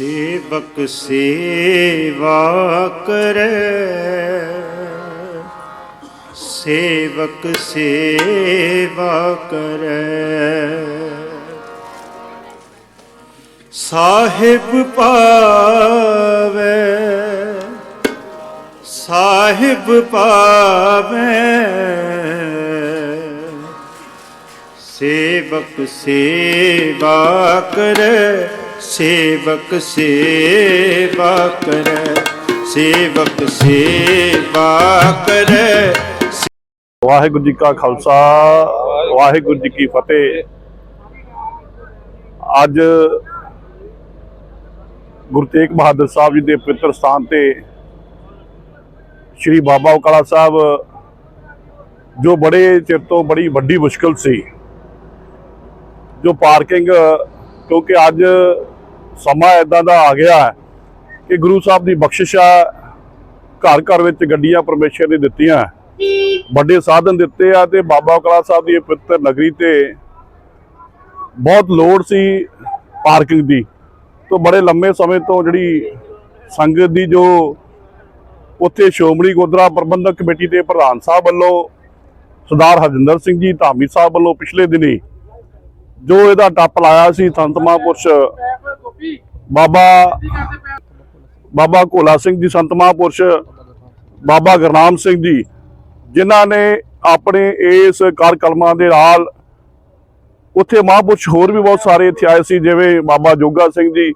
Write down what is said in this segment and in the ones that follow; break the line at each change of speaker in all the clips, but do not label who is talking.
ਸੇਵਕ ਸੇਵਾ ਕਰੈ। ਸੇਵਕ ਸੇਵਾ ਕਰੈ। ਸਾਹਿਬ ਪਾਵੇ ਸਾਹਿਬ ਪਾਵੇ। ਸੇਵਕ ਸੇਵਾ ਕਰੈ। ਸੇਵਕ ਸੇਵਾ ਕਰੈ, ਸੇਵਕ ਸੇਵਾ ਕਰੈ।
ਵਾਹਿਗੁਰੂ ਜੀ ਕਾ ਖਾਲਸਾ, ਵਾਹਿਗੁਰੂ ਜੀ ਕੀ ਫਤਿਹ। ਅੱਜ ਗੁਰੂ ਤੇਗ ਬਹਾਦਰ ਸਾਹਿਬ ਜੀ ਦੇ ਪਵਿੱਤਰ ਸਥਾਨ ਤੇ ਸ੍ਰੀ ਬਾਬਾ ਉਕਾਲਾ ਸਾਹਿਬ, ਜੋ ਬੜੇ ਚਿਰ ਤੋਂ ਬੜੀ ਵੱਡੀ ਮੁਸ਼ਕਲ ਸੀ, ਜੋ ਪਾਰਕਿੰਗ, ਕਿਉਂਕਿ ਅੱਜ ਸਮਾਂ ਇਦਾਂ ਦਾ ਆ ਗਿਆ ਹੈ ਕਿ ਗੁਰੂ ਸਾਹਿਬ ਦੀ ਬਖਸ਼ਿਸ਼ ਆ ਘਰ ਘਰ ਵਿੱਚ ਗੱਡੀਆਂ ਪਰਮੇਸ਼ਰ ਨੇ ਦਿੱਤੀਆਂ ਵੱਡੇ ਸਾਧਨ ਦਿੱਤੇ ਆ ਤੇ ਬਾਬਾ ਕਲਾ ਸਾਹਿਬ ਦੀ ਇਹ ਪਵਿੱਤਰ ਨਗਰੀ ਤੇ ਬਹੁਤ ਲੋੜ ਸੀ ਪਾਰਕਿੰਗ ਦੀ। ਤੋਂ ਬੜੇ ਲੰਮੇ ਸਮੇਂ ਤੋਂ ਜਿਹੜੀ ਸੰਗਤ ਦੀ ਜੋ ਉੱਥੇ ਸ਼੍ਰੋਮਣੀ ਗੁਰਦੁਆਰਾ ਪ੍ਰਬੰਧਕ ਕਮੇਟੀ ਦੇ ਪ੍ਰਧਾਨ ਸਾਹਿਬ ਵੱਲੋਂ ਸਰਦਾਰ ਹਰਜਿੰਦਰ ਸਿੰਘ ਜੀ, ਧਾਮੀ ਸਾਹਿਬ ਵੱਲੋਂ ਪਿਛਲੇ ਦਿਨੀ ਜੋ ਇਹਦਾ ਟੱਪ ਲਾਇਆ ਸੀ ਸੰਤ ਮਹਾਂਪੁਰਸ਼ ਬਾਬਾ ਬਾਬਾ ਕੋਲਾ ਸਿੰਘ ਜੀ, ਸੰਤ ਮਹਾਂਪੁਰਸ਼, ਬਾਬਾ ਗੁਰਨਾਮ ਸਿੰਘ ਜੀ, ਜਿਨ੍ਹਾਂ ਨੇ ਆਪਣੇ ਇਸ ਕਾਰਕਲਮਾਂ ਦੇ ਨਾਲ ਉੱਥੇ ਮਹਾਂਪੁਰਸ਼ ਹੋਰ ਵੀ ਬਹੁਤ ਸਾਰੇ ਇੱਥੇ ਆਏ ਸੀ, ਜਿਵੇਂ ਬਾਬਾ ਜੋਗਾ ਸਿੰਘ ਜੀ,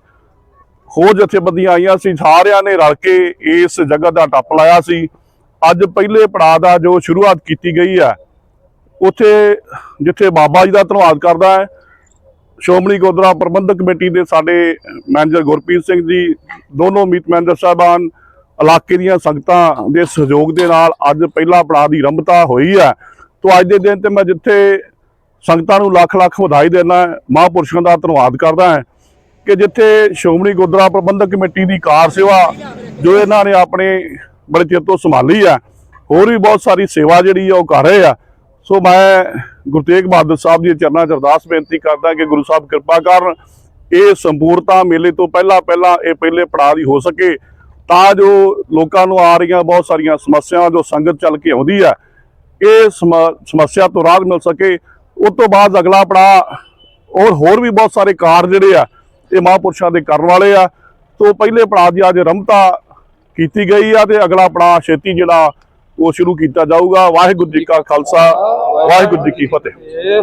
ਹੋਰ ਜਥੇਬੰਦੀਆਂ ਆਈਆਂ ਸੀ, ਸਾਰਿਆਂ ਨੇ ਰਲ ਕੇ ਇਸ ਜਗ੍ਹਾ ਦਾ ਟੱਪ ਲਾਇਆ ਸੀ। ਅੱਜ ਪਹਿਲੇ ਪੜਾਅ ਦਾ ਜੋ ਸ਼ੁਰੂਆਤ ਕੀਤੀ ਗਈ ਹੈ, ਉੱਥੇ ਜਿੱਥੇ ਬਾਬਾ ਜੀ ਦਾ ਧੰਨਵਾਦ ਕਰਦਾ ਹੈ ਸ਼੍ਰੋਮਣੀ ਗੁਰਦੁਆਰਾ ਪ੍ਰਬੰਧਕ ਕਮੇਟੀ ਦੇ ਸਾਡੇ ਮੈਨੇਜਰ ਗੁਰਪ੍ਰੀਤ ਸਿੰਘ ਜੀ, ਦੋਨੋਂ ਮੀਤ ਮੈਨੇਜਰ ਸਾਹਿਬਾਨ, ਇਲਾਕੇ ਦੀਆਂ ਸੰਗਤਾਂ ਦੇ ਸਹਿਯੋਗ ਦੇ ਨਾਲ ਅੱਜ ਪਹਿਲਾ ਪੜਾਅ ਦੀ ਆਰੰਭਤਾ ਹੋਈ ਹੈ। ਤੋਂ ਅੱਜ ਦੇ ਦਿਨ ਤੇ ਮੈਂ ਜਿੱਥੇ ਸੰਗਤਾਂ ਨੂੰ ਲੱਖ ਲੱਖ ਵਧਾਈ ਦੇਣਾ ਮਹਾਂਪੁਰਸ਼ਾਂ ਦਾ ਧੰਨਵਾਦ ਕਰਦਾ ਹਾਂ ਕਿ ਜਿੱਥੇ ਸ਼੍ਰੋਮਣੀ ਗੁਰਦੁਆਰਾ ਪ੍ਰਬੰਧਕ ਕਮੇਟੀ ਦੀ ਕਾਰ ਸੇਵਾ ਜੋ ਇਹਨਾਂ ਨੇ ਆਪਣੇ ਬੜੇ ਚਿਰ ਤੋਂ ਸੰਭਾਲੀ ਹੈ, ਹੋਰ ਵੀ ਬਹੁਤ ਸਾਰੀ ਸੇਵਾ ਜਿਹੜੀ ਆ ਉਹ ਕਰ ਰਹੇ ਆ। ਸੋ ਮੈਂ ਗੁਰੂ ਤੇਗ ਬਹਾਦਰ ਸਾਹਿਬ ਦੀ ਚਰਨਾਂ 'ਚ ਅਰਦਾਸ ਬੇਨਤੀ ਕਰਦਾ ਕਿ ਗੁਰੂ ਸਾਹਿਬ ਕਿਰਪਾ ਕਰਨ ਇਹ ਸੰਪੂਰਤਾ ਮੇਲੇ ਤੋਂ ਪਹਿਲਾਂ ਪਹਿਲਾਂ ਇਹ ਪਹਿਲੇ ਪੜਾਅ ਦੀ ਹੋ ਸਕੇ ਤਾਂ ਜੋ ਲੋਕਾਂ ਨੂੰ ਆ ਰਹੀਆਂ ਬਹੁਤ ਸਾਰੀਆਂ ਸਮੱਸਿਆਵਾਂ, ਜੋ ਸੰਗਤ ਚੱਲ ਕੇ ਆਉਂਦੀ ਹੈ ਇਹ ਸਮੱਸਿਆ ਤੋਂ ਰਾਹਤ ਮਿਲ ਸਕੇ। ਉਸ ਤੋਂ ਬਾਅਦ ਅਗਲਾ ਪੜਾਅ ਔਰ ਹੋਰ ਵੀ ਬਹੁਤ ਸਾਰੇ ਕਾਰਜ ਜਿਹੜੇ ਆ, ਇਹ ਮਹਾਂਪੁਰਸ਼ਾਂ ਦੇ ਕਰਨ ਵਾਲੇ ਆ। ਤੋਂ ਪਹਿਲੇ ਪੜਾਅ ਦੀ ਅੱਜ ਆਰੰਭਤਾ ਕੀਤੀ ਗਈ ਆ ਤੇ ਅਗਲਾ ਪੜਾਅ ਛੇਤੀ ਜਿਹੜਾ ਉਹ ਸ਼ੁਰੂ ਕੀਤਾ ਜਾਊਗਾ। ਵਾਹਿਗੁਰੂ ਜੀ ਕਾ ਖਾਲਸਾ ਵਾਹਿਗੁਰੂ ਜੀ ਕੀ ਫਤਿਹ।